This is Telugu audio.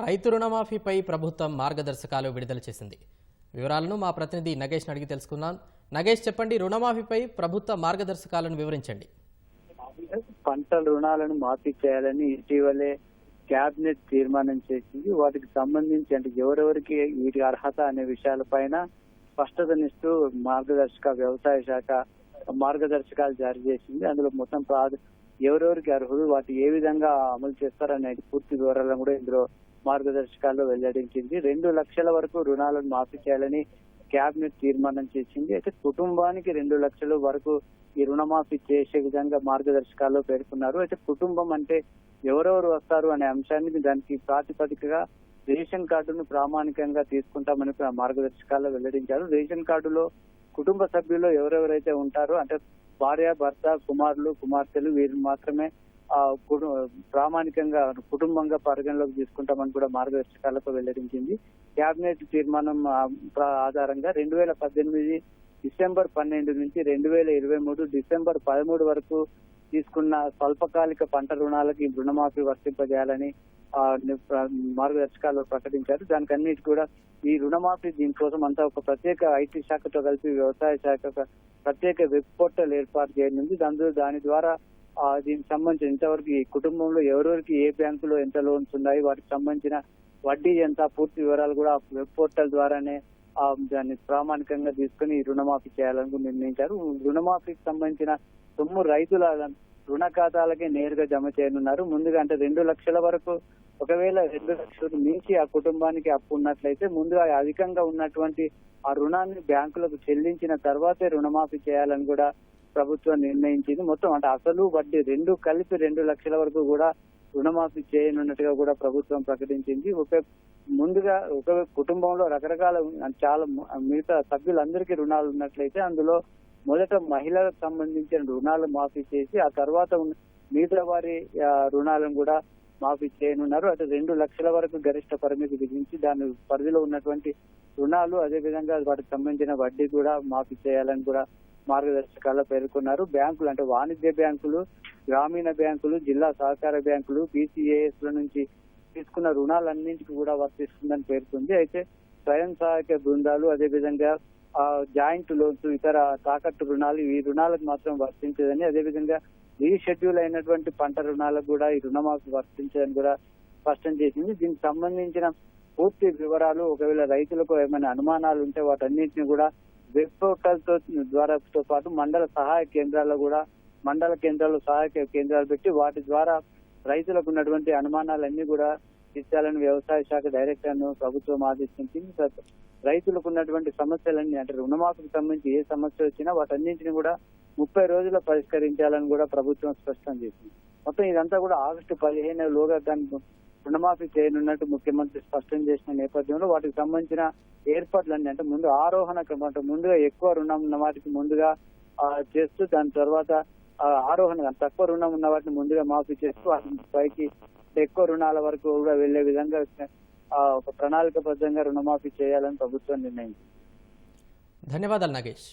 రైతు రుణమాఫీపై ప్రభుత్వం మార్గదర్శకాలు విడుదల చేసింది. వివరాలను మా ప్రతినిధి నగేష్ అడిగి తెలుసుకున్నాం నగేష్ చెప్పండి రుణమాఫీపై ప్రభుత్వ మార్గదర్శకాలను వివరించండి. పంట రుణాలను మాఫీ చేయాలని ఇటీవలే కేబినెట్ తీర్మానం చేసింది. వాటికి సంబంధించి అంటే ఎవరెవరికి వీటి అర్హత అనే విషయాలపైన స్పష్టతనిస్తూ మార్గదర్శక వ్యవసాయ శాఖ మార్గదర్శకాలు జారీ చేసింది. అందులో మొత్తం ఎవరెవరికి అర్హులు వాటి ఏ విధంగా అమలు చేస్తారనే పూర్తి వివరాలను కూడా ఇందులో మార్గదర్శకాల్లో వెల్లడించింది. రెండు లక్షల వరకు రుణాలను మాఫీ చేయాలని కేబినెట్ తీర్మానం చేసింది. అయితే కుటుంబానికి రెండు లక్షల వరకు ఈ రుణమాఫీ చేసే విధంగా మార్గదర్శకాల్లో పేర్కొన్నారు. అయితే కుటుంబం అంటే ఎవరెవరు వస్తారు అనే అంశాన్ని దానికి ప్రాతిపదికగా రేషన్ కార్డును ప్రామాణికంగా తీసుకుంటామని మార్గదర్శకాల్లో వెల్లడించారు. రేషన్ కార్డులో కుటుంబ సభ్యులు ఎవరెవరైతే ఉంటారో అంటే భార్య భర్త కుమారులు కుమార్తెలు వీరిని మాత్రమే ప్రామాణికంగా కుటుంబంగా పరిగణలోకి తీసుకుంటామని కూడా మార్గదర్శకాలతో వెల్లడించింది. కేబినెట్ తీర్మానం ఆధారంగా రెండు వేల పద్దెనిమిది డిసెంబర్ పన్నెండు నుంచి రెండు వేల ఇరవై మూడు డిసెంబర్ పదమూడు వరకు తీసుకున్న స్వల్పకాలిక పంట రుణాలకి రుణమాఫీ వర్తింపజేయాలని మార్గదర్శకాలు ప్రకటించారు. దానికి అన్నిటి కూడా ఈ రుణమాఫీ దీనికోసం అంతా ఒక ప్రత్యేక ఐటీ శాఖతో కలిపి వ్యవసాయ శాఖ ప్రత్యేక వెబ్ పోర్టల్ ఏర్పాటు చేయనుంది. దాని దాని ద్వారా దీనికి సంబంధించి ఇంతవరకు ఈ కుటుంబంలో ఎవరెవరికి ఏ బ్యాంకులో ఎంత లోన్స్ ఉన్నాయి వాటికి సంబంధించిన వడ్డీ ఎంత పూర్తి వివరాలు కూడా వెబ్ పోర్టల్ ద్వారానే దాన్ని ప్రామాణికంగా తీసుకుని రుణమాఫీ చేయాలని నిర్ణయించారు. రుణమాఫీకి సంబంధించిన సొమ్ము రైతుల రుణ ఖాతాలకే నేరుగా జమ చేయనున్నారు. ముందుగా అంటే రెండు లక్షల వరకు ఒకవేళ రెండు లక్షలకు మించి ఆ కుటుంబానికి అప్పు ఉన్నట్లయితే ముందుగా అధికంగా ఉన్నటువంటి ఆ రుణాన్ని బ్యాంకులకు చెల్లించిన తర్వాతే రుణమాఫీ చేయాలని కూడా ప్రభుత్వం నిర్ణయించింది. మొత్తం అంటే అసలు వడ్డీ రెండు కలిపి రెండు లక్షల వరకు కూడా రుణమాఫీ చేయనున్నట్టుగా కూడా ప్రభుత్వం ప్రకటించింది. ఒక ముందుగా ఒక కుటుంబంలో రకరకాల చాలా మిగతా సభ్యులందరికీ రుణాలు ఉన్నట్లయితే అందులో మొదట మహిళలకు సంబంధించిన రుణాలు మాఫీ చేసి ఆ తర్వాత మిగతా వారి రుణాలను కూడా మాఫీ చేయనున్నారు. అటు రెండు లక్షల వరకు గరిష్ట పరిమితి విధించి దాని పరిధిలో ఉన్నటువంటి రుణాలు అదే విధంగా వాటికి సంబంధించిన వడ్డీ కూడా మాఫీ చేయాలని కూడా మార్గదర్శకాల్లో పేర్కొన్నారు. బ్యాంకులు అంటే వాణిజ్య బ్యాంకులు గ్రామీణ బ్యాంకులు జిల్లా సహకార బ్యాంకులు బీసీఏఎస్ ల నుంచి తీసుకున్న రుణాలన్నింటికి కూడా వర్తిస్తుందని పేర్కొంది. అయితే స్వయం సహాయక బృందాలు అదేవిధంగా జాయింట్ లోన్స్ ఇతర తాకట్టు రుణాలు ఈ రుణాలకు మాత్రం వర్తించదని అదే విధంగా రీషెడ్యూల్ అయినటువంటి పంట రుణాలకు కూడా ఈ రుణమాఫీ వర్తించదని కూడా స్పష్టం చేసింది. దీనికి సంబంధించిన పూర్తి వివరాలు ఒకవేళ రైతులకు ఏమైనా అనుమానాలు ఉంటే వాటన్నింటిని కూడా వెబ్ పోర్టల్తో ద్వారా తో పాటు మండల సహాయ కేంద్రాల్లో కూడా మండల కేంద్రాలు సహాయ కేంద్రాలు పెట్టి వాటి ద్వారా రైతులకు ఉన్నటువంటి అనుమానాలన్నీ కూడా తీర్చాలని వ్యవసాయ శాఖ డైరెక్టర్ను ప్రభుత్వం ఆదేశించింది. రైతులకు ఉన్నటువంటి సమస్యలన్నీ అంటే రుణమాఫీకి సంబంధించి ఏ సమస్య వచ్చినా వాటన్నింటిని కూడా ముప్పై రోజుల్లో పరిష్కరించాలని కూడా ప్రభుత్వం స్పష్టం చేసింది. మొత్తం ఇదంతా కూడా ఆగస్టు పదిహేను లోగా దాన్ని రుణమాఫీ చేయనున్నట్టు ముఖ్యమంత్రి స్పష్టం చేసిన నేపథ్యంలో వాటికి సంబంధించిన ఏర్పాట్లన్నీ అంటే ముందు ఆరోహణ క్రమం అంటే ముందుగా ఎక్కువ రుణం ఉన్న వాటికి ముందుగా చేస్తూ దాని తర్వాత ఆరోహణ తక్కువ రుణం ఉన్న వాటిని ముందుగా మాఫీ చేస్తూ వాటిని పైకి ఎక్కువ రుణాల వరకు కూడా వెళ్ళే విధంగా ఆ, ఒక ప్రణాళికబద్ధంగా రుణమాఫీ చేయాలని ప్రభుత్వం నిర్ణయించింది. ధన్యవాదాలు నాగేష్.